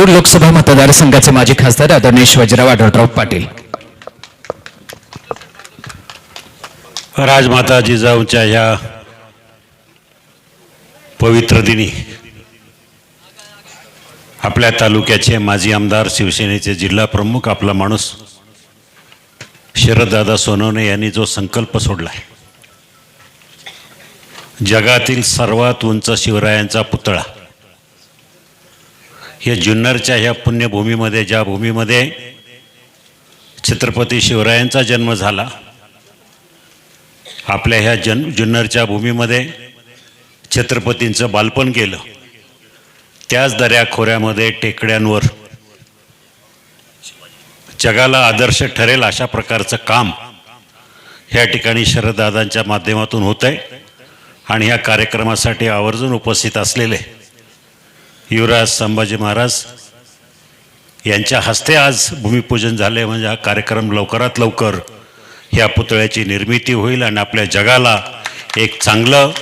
शिरूर लोकसभा मतदारसंघाचे माजी खासदार आदरणीय शिवाजीराव आढळराव पाटील. राजमाता जिजाऊच्या या पवित्र दिनी आपल्या तालुक्याचे माजी आमदार शिवसेनेचे जिल्हा प्रमुख आपला माणूस शरददादा सोनवणे यांनी जो संकल्प सोडला आहे जगातील सर्वात उंच शिवरायांचा पुतळा हे जुन्नरच्या ह्या पुण्यभूमीमध्ये ज्या भूमीमध्ये छत्रपती शिवरायांचा जन्म झाला आपल्या ह्या जन जुन्नरच्या भूमीमध्ये छत्रपतींचं बालपण गेलं. त्याच दऱ्या खोऱ्यामध्ये टेकड्यांवर जगाला आदर्श ठरेल अशा प्रकारचं काम ह्या ठिकाणी शरददादांच्या माध्यमातून होतं आहे आणि ह्या कार्यक्रमासाठी आवर्जून उपस्थित असलेले युवराज संभाजी महाराज यांच्या हस्ते आज भूमिपूजन झाले म्हणजे हा कार्यक्रम लवकरात लवकर ह्या पुतळ्याची निर्मिती होईल आणि आपल्या जगाला एक चांगलं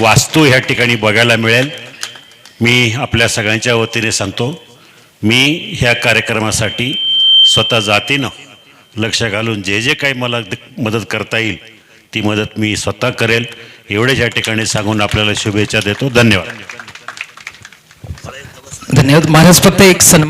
वास्तू ह्या ठिकाणी बघायला मिळेल. मी आपल्या सगळ्यांच्या वतीने सांगतो मी ह्या कार्यक्रमासाठी स्वतः जातीनं लक्ष घालून जे जे काही मला मदत करता येईल ती मदत मी स्वतः करेल. एवढेच या ठिकाणी सांगून आपल्याला शुभेच्छा देतो. धन्यवाद. धन्यवाद. महाराज फक्त एक सन्मान